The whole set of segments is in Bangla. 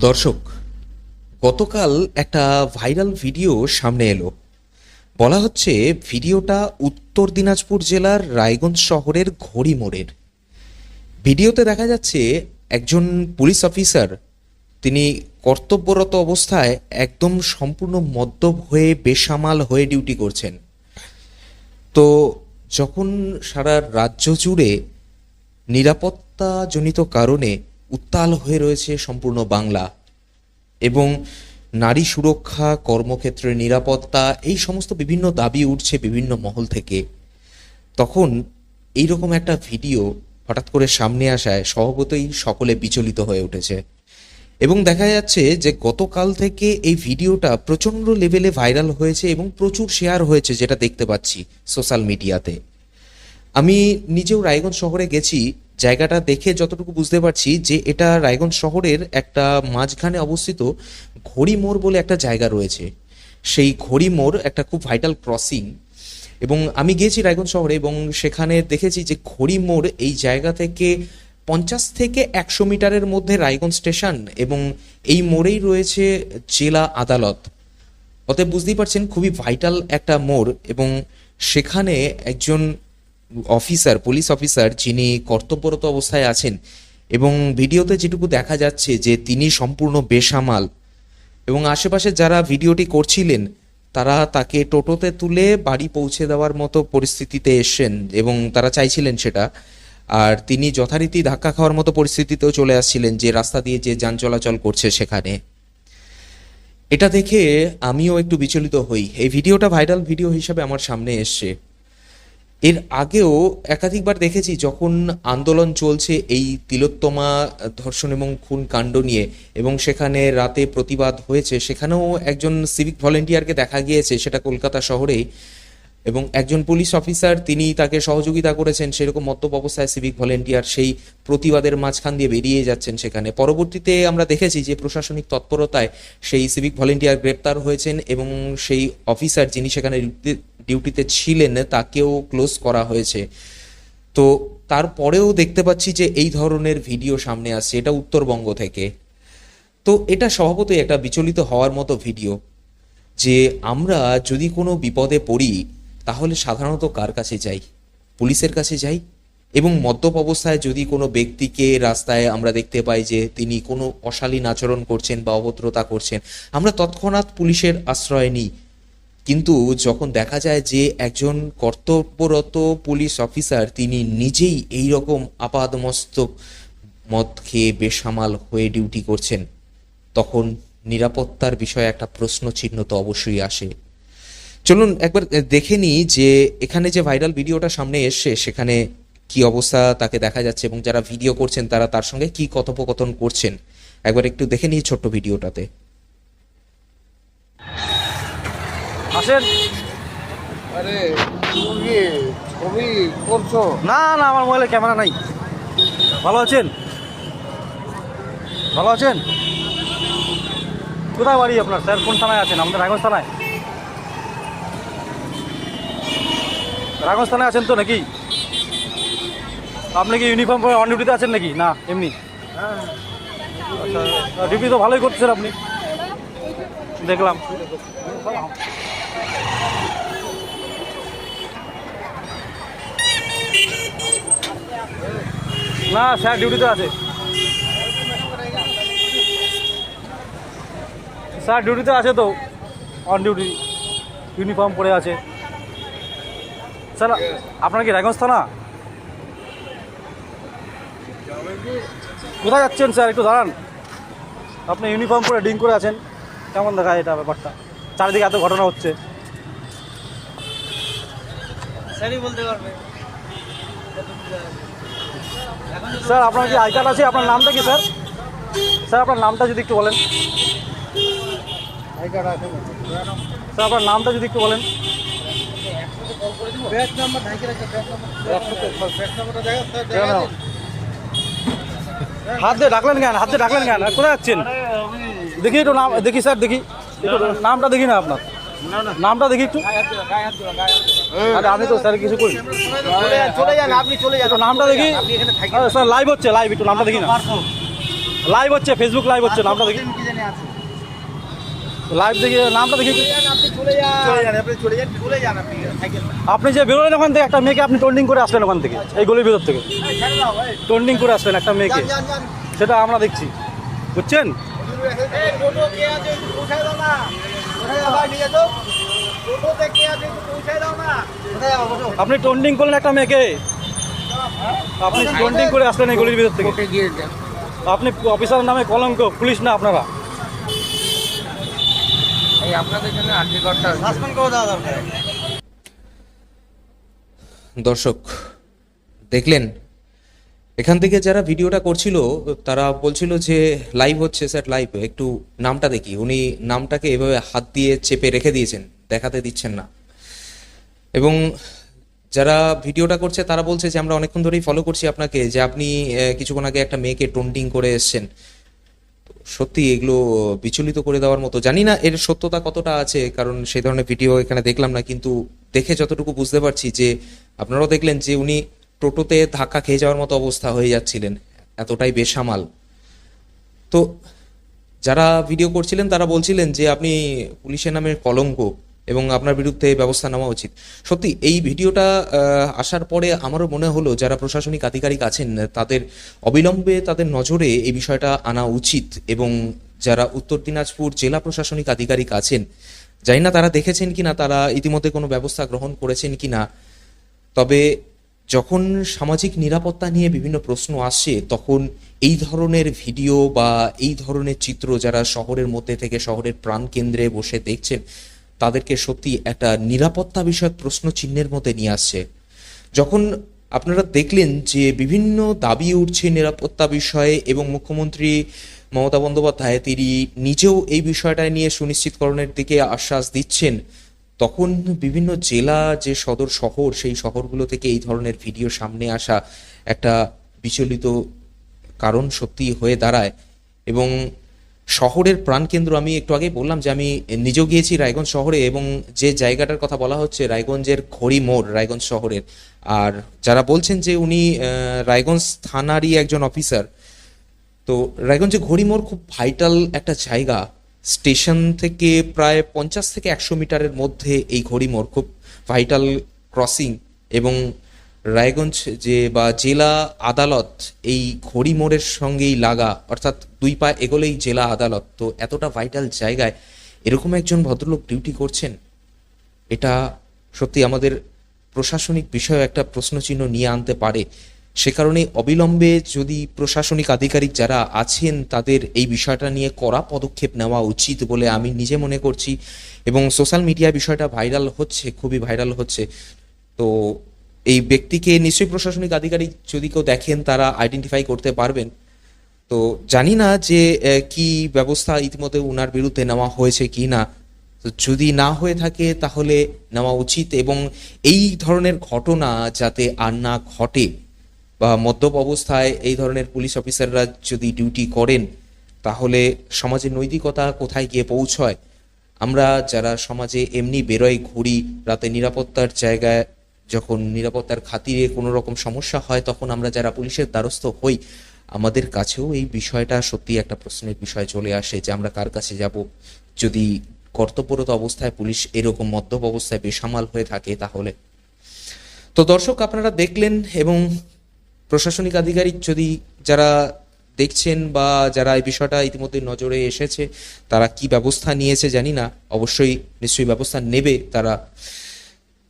দর্শক, গতকাল একটা ভাইরাল ভিডিও সামনে এলো। বলা হচ্ছে, ভিডিওটা উত্তর দিনাজপুর জেলার রায়গঞ্জ শহরের ঘড়ি মোড়ের। ভিডিওতে দেখা যাচ্ছে, একজন পুলিশ অফিসার, তিনি কর্তব্যরত অবস্থায় একদম সম্পূর্ণ মদ্যপ হয়ে, বেসামাল হয়ে ডিউটি করছেন। তো যখন সারা রাজ্য জুড়ে নিরাপত্তাজনিত কারণে উত্তাল হয়ে রয়েছে সম্পূর্ণ বাংলা। এবং নারী সুরক্ষা, কর্মক্ষেত্রে নিরাপত্তা, এই সমস্ত বিভিন্ন দাবি উঠছে বিভিন্ন মহল থেকে। তখন এই রকম একটা ভিডিও হঠাৎ করে সামনে আসায় স্বভাবতই সকলে বিচলিত হয়ে উঠেছে। এবং দেখা যাচ্ছে যে গতকাল থেকে এই ভিডিওটা প্রচণ্ড লেভেলে ভাইরাল হয়েছে এবং প্রচুর শেয়ার হয়েছে যেটা দেখতে পাচ্ছি সোশ্যাল মিডিয়াতে। আমি নিজেও রায়গঞ্জ শহরে গেছি জায়গাটা দেখে যতটুকু বুঝতে পারছি যে এটা রায়গঞ্জ শহরের একটা মাঝখানে অবস্থিত ঘড়ি মোড় বলে একটা জায়গা রয়েছে। সেই ঘড়ি মোড় একটা খুব ভাইটাল ক্রসিং এবং আমি গিয়েছি রায়গঞ্জ শহরে এবং সেখানে দেখেছি যে ঘড়ি মোড় এই জায়গা থেকে পঞ্চাশ থেকে একশো মিটারের মধ্যে রায়গঞ্জ স্টেশন এবং এই মোড়েই রয়েছে জেলা আদালত। অতএব বুঝতেই পারছেন খুবই ভাইটাল একটা মোড় এবং সেখানে একজন অফিসার, পুলিশ অফিসার যিনি কর্তব্যরত অবস্থায় আছেন এবং ভিডিওতে যেটুকু দেখা যাচ্ছে যে তিনি সম্পূর্ণ বেসামাল এবং আশেপাশে যারা ভিডিওটি করছিলেন, তারা তাকে টোটোতে তুলে বাড়ি পৌঁছে দেওয়ার মতো পরিস্থিতিতে এসছেন এবং তারা চাইছিলেন সেটা। আর তিনি যথারীতি ধাক্কা খাওয়ার মতো পরিস্থিতিতেও চলে আসছিলেন যে রাস্তা দিয়ে যে যান চলাচল করছে সেখানে। এটা দেখে আমিও একটু বিচলিত হই। এই ভিডিওটা ভাইরাল ভিডিও হিসাবে আমার সামনে এসছে। এর আগেও একাধিকবার দেখেছি যখন আন্দোলন চলছে এই তিলোত্তমা ধর্ষণ এবং খুন কাণ্ড নিয়ে এবং সেখানে রাতে প্রতিবাদ হয়েছে, সেখানেও একজন সিভিক ভলেন্টিয়ারকে দেখা গিয়েছে, সেটা কলকাতা শহরেই এবং একজন পুলিশ অফিসার তিনি তাকে সহযোগিতা করেছেন, সেরকম মদ্যপ অবস্থায় সিভিক ভলেন্টিয়ার সেই প্রতিবাদের মাঝখান দিয়ে বেরিয়ে যাচ্ছেন সেখানে। পরবর্তীতে আমরা দেখেছি যে প্রশাসনিক তৎপরতায় সেই সিভিক ভলেন্টিয়ার গ্রেপ্তার হয়েছেন এবং সেই অফিসার যিনি সেখানে ডিউটিতে ছিলেন, তাকেও ক্লোজ করা হয়েছে। তো তারপরেও দেখতে পাচ্ছি যে এই ধরনের ভিডিও সামনে আসছে, এটা উত্তরবঙ্গ থেকে। তো এটা স্বভাবতই একটা বিচলিত হওয়ার মতো ভিডিও, যে আমরা যদি কোনো বিপদে পড়ি, তাহলে সাধারণত কার কাছে যাই? পুলিশের কাছে যাই? এবং মদ্যপ অবস্থায় যদি কোনো ব্যক্তিকে রাস্তায় আমরা দেখতে পাই যে তিনি কোনো অশালীন আচরণ করছেন বা অভদ্রতা করছেন, আমরা তৎক্ষণাৎ পুলিশের আশ্রয় নিই। কিন্তু যখন দেখা যায় যে একজন কর্তব্যরত পুলিশ অফিসার, তিনি নিজেই এই রকম আপাদমস্তক মদ খেয়ে বেসামাল হয়ে ডিউটি করছেন, তখন নিরাপত্তার বিষয়ে একটা প্রশ্ন চিহ্ন তো অবশ্যই আসে। চলুন একবার দেখে নিই যে এখানে যে ভাইরাল ভিডিওটা সামনে এসছে, সেখানে কি অবস্থা তাকে দেখা যাচ্ছে এবং যারা ভিডিও করছেন তারা তার সঙ্গে কি কথোপকথন করছেন। একবার একটু দেখে নিই ছোট্ট ভিডিওটাতে। আসেন আরে তুমি করছ। না না আমার মোবাইলে ক্যামেরা নাই। ভালো আছেন? ভালো আছেন? কোথায় বাড়ি আপনার? স্যার কোন থানায় আছেন? আমাদের রায়গঞ্জ থানায়? রায়গঞ্জ থানায় আছেন তো নাকি? আপনি কি ইউনিফর্ম পরে অন ডিউটিতে আছেন নাকি? না এমনি। আচ্ছা ডিউটি তো ভালোই করছেন আপনি। দেখলাম। না, স্যার ডিউটিতে আছে। স্যার ডিউটিতে আছে তো। অন ডিউটি ইউনিফর্ম পরে আছে। স্যার, আপনার কি রায়গঞ্জ থানা? কোথায় যাচ্ছেন, স্যার, একটু দাঁড়ান। আপনি ইউনিফর্ম পরে ডিং করে আছেন। কেমন দেখায় এটা ব্যাপারটা? চারিদিকে এত ঘটনা হচ্ছে। স্যারই বলতে পারবে। স্যার আপনার কি আই কার্ড আছে? আপনার নামটা কি স্যার? স্যার আপনার নামটা যদি একটু বলেন। আই কার্ড আছে স্যার আপনার নামটা যদি একটু বলেন। ব্যাচ নাম্বার ঢাকি রাখো ব্যাচ নাম্বার ব্যাচ নাম্বারটা দেখা স্যার দেখা কেন? হাত দিয়ে ডাকলেন কেন? হাত দিয়ে ডাকলেন কেন? কোথায় যাচ্ছেন? দেখি একটু নাম দেখি স্যার দেখি। একটু নামটা দেখি না আপনার। নামটা দেখি একটু। আরে আমি তো স্যার কিছু করি চলে যান আপনি চলে যান। একটু নামটা দেখি। স্যার লাইভ হচ্ছে লাইভ একটু নামটা দেখি না। লাইভ হচ্ছে ফেসবুক লাইভ হচ্ছে নামটা দেখি। লাইভ দেখি নামটা দেখি আপনি যে বেরোলেন ওখান থেকে একটা মেয়েকে আপনি টোল্ডিং করে আসলেন ওখান থেকে এই গলির ভিতর থেকে। টোল্ডিং করে আসলেন একটা মেয়েকে। সেটা আমরা দেখছি। বুঝছেন? আপনি টোল্ডিং করলেন একটা মেয়েকে? আপনি টোল্ডিং করে আসলেন এই গলির ভিতর থেকে। আপনি অফিসার নামে কলঙ্ক পুলিশ না আপনারা? দর্শক দেখলেন এখান থেকে যারা ভিডিওটা করছিল, তারা বলছিল যে লাইভ হচ্ছে স্যার লাইভ একটু নামটা দেখি। উনি নামটাকে এভাবে হাত দিয়ে চেপে রেখে দিয়েছেন, দেখাতে দিচ্ছেন না। এবং যারা ভিডিওটা করছে, তারা বলছে যে আমরা অনেকক্ষণ ধরেই ফলো করছি আপনাকে, যে আপনি কিছুক্ষণ আগে একটা মেয়েকে টোন্টিং করে এসছেন। সত্যি এগুলো বিচলিত করে দেওয়ার মতো। জানি না এর সত্যতা কতটা আছে, কারণ সেই ধরনের ভিডিও এখানে দেখলাম না, কিন্তু দেখে যতটুকু বুঝতে পারছি যে আপনারাও দেখলেন যে উনি টোটোতে ধাক্কা খেয়ে যাওয়ার মতো অবস্থা হয়ে যাচ্ছিলেন। এতটাই বেসামাল। তো যারা ভিডিও করছিলেন, তারা বলছিলেন যে, আপনি পুলিশের নামে কলঙ্ক এবং আপনার বিরুদ্ধে ব্যবস্থা নেওয়া উচিত। সত্যি, এই ভিডিওটা আসার পরে আমারও মনে হলো, যারা প্রশাসনিক আধিকারিক আছেন, তাদের অবিলম্বে তাদের নজরে এই বিষয়টা আনা উচিত এবং যারা উত্তর দিনাজপুর জেলা প্রশাসনিক আধিকারিক আছেন, জানি না তারা দেখেছেন কিনা, তারা ইতিমধ্যে কোনো ব্যবস্থা গ্রহণ করেছেন কিনা। তবে যখন সামাজিক নিরাপত্তা নিয়ে বিভিন্ন প্রশ্ন আসছে তখন এই ধরনের ভিডিও বা এই ধরনের চিত্র যারা শহরের মধ্যে থেকে শহরের প্রাণকেন্দ্রে বসে দেখছেন, তাদেরকে সত্যি একটা নিরাপত্তা বিষয়ক প্রশ্ন চিহ্নের মধ্যে নিয়ে আসছে। যখন আপনারা দেখলেন যে বিভিন্ন দাবি উঠছে নিরাপত্তা বিষয়ে এবং মুখ্যমন্ত্রী মমতা বন্দ্যোপাধ্যায় তিনি নিজেও এই বিষয়টা নিয়ে সুনিশ্চিতকরণের দিকে আশ্বাস দিচ্ছেন তখন বিভিন্ন জেলা যে সদর শহর, সেই শহরগুলো থেকে এই ধরনের ভিডিও সামনে আসা একটা বিচলিত কারণ সত্যি হয়ে দাঁড়ায়। এবং শহরের প্রাণকেন্দ্র আমি একটু আগে বললাম যে আমি নিজেও গিয়েছি রায়গঞ্জ শহরে এবং যে জায়গাটার কথা বলা হচ্ছে রায়গঞ্জের খড়ি মোড়, রায়গঞ্জ শহরের। আর যারা বলছেন যে উনি রায়গঞ্জ থানারই একজন অফিসার, তো রায়গঞ্জে ঘড়িমোড় খুব ভাইটাল একটা জায়গা। স্টেশন থেকে প্রায় পঞ্চাশ থেকে একশো মিটারের মধ্যে এই ঘড়িমোড় খুব ভাইটাল ক্রসিং এবং রায়গঞ্জ যে বা জেলা আদালত এই ঘড়িমোড়ের সঙ্গেই লাগা, অর্থাৎ দুই পা এগোলেই জেলা আদালত, তো এতটা ভাইটাল জায়গায় এরকম একজন ভদ্রলোক ডিউটি করছেন? এটা সত্যি আমাদের প্রশাসনিক বিষয়ে একটা প্রশ্নচিহ্ন নিয়ে আনতে পারে। সে কারণে অবিলম্বে যদি প্রশাসনিক আধিকারিক যারা আছেন তাদের এই বিষয়টা নিয়ে কড়া পদক্ষেপ নেওয়া উচিত বলে আমি নিজে মনে করছি এবং সোশ্যাল মিডিয়া বিষয়টা ভাইরাল হচ্ছে, খুবই ভাইরাল হচ্ছে। তো এই ব্যক্তিকে নিশ্চয়ই প্রশাসনিক আধিকারিক যদি কেউ দেখেন তারা আইডেন্টিফাই করতে পারবেন। তো জানি না যে কি ব্যবস্থা ইতিমধ্যে উনার বিরুদ্ধে নেওয়া হয়েছে কি না। তো যদি না হয়ে থাকে তাহলে নেওয়া উচিত এবং এই ধরনের ঘটনা যাতে আর না ঘটে বা মদ্যপ অবস্থায় এই ধরনের পুলিশ অফিসাররা যদি ডিউটি করেন, তাহলে সমাজের নৈতিকতা কোথায় গিয়ে পৌঁছয়? আমরা যারা সমাজে এমনি বেরোয়, ঘুরি, রাতে নিরাপত্তার জায়গায়, যখন নিরাপত্তার খাতিরে কোনো রকম সমস্যা হয়, তখন আমরা যারা পুলিশের দ্বারস্থ হই, আমাদের কাছেও এই বিষয়টা সত্যি একটা প্রশ্নের বিষয় চলে আসে যে আমরা কার কাছে যাব? যদি কর্তব্যরত অবস্থায় পুলিশ এরকম মদ্যপ অবস্থায় বেসামাল হয়ে থাকে, তাহলে। তো দর্শক, আপনারা দেখলেন এবং প্রশাসনিক আধিকারিক যদি যারা দেখছেন বা যারা এই বিষয়টা ইতিমধ্যে নজরে এসেছে, তারা কি ব্যবস্থা নিয়েছে জানি না, অবশ্যই নিশ্চয়ই ব্যবস্থা নেবে তারা।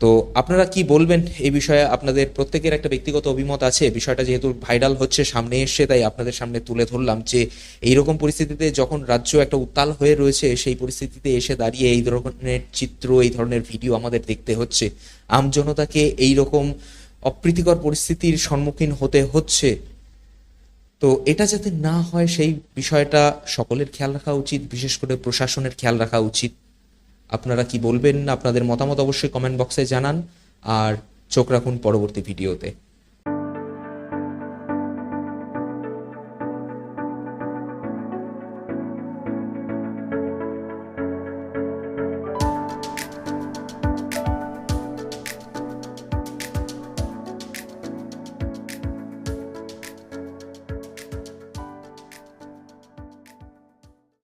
তো আপনারা কি বলবেন এই বিষয়ে? আপনাদের প্রত্যেকের একটা ব্যক্তিগত অভিমত আছে, বিষয়টা যেহেতু ভাইরাল হচ্ছে, সামনে এসছে, তাই আপনাদের সামনে তুলে ধরলাম যে এইরকম পরিস্থিতিতে যখন রাজ্য একটা উত্তাল হয়ে রয়েছে, সেই পরিস্থিতিতে এসে দাঁড়িয়ে এই ধরনের চিত্র, এই ধরনের ভিডিও আমাদের দেখতে হচ্ছে। আমজনতাকে এই রকম অপ্রীতিকর পরিস্থিতির সম্মুখীন হতে হচ্ছে। তো এটা যাতে না হয়, সেই বিষয়টা সকলের খেয়াল রাখা উচিত, বিশেষ করে প্রশাসনের খেয়াল রাখা উচিত। আপনারা কি বলবেন? আপনাদের মতামত অবশ্যই কমেন্ট বক্সে জানান, আর চোখ রাখুন পরবর্তী ভিডিওতে।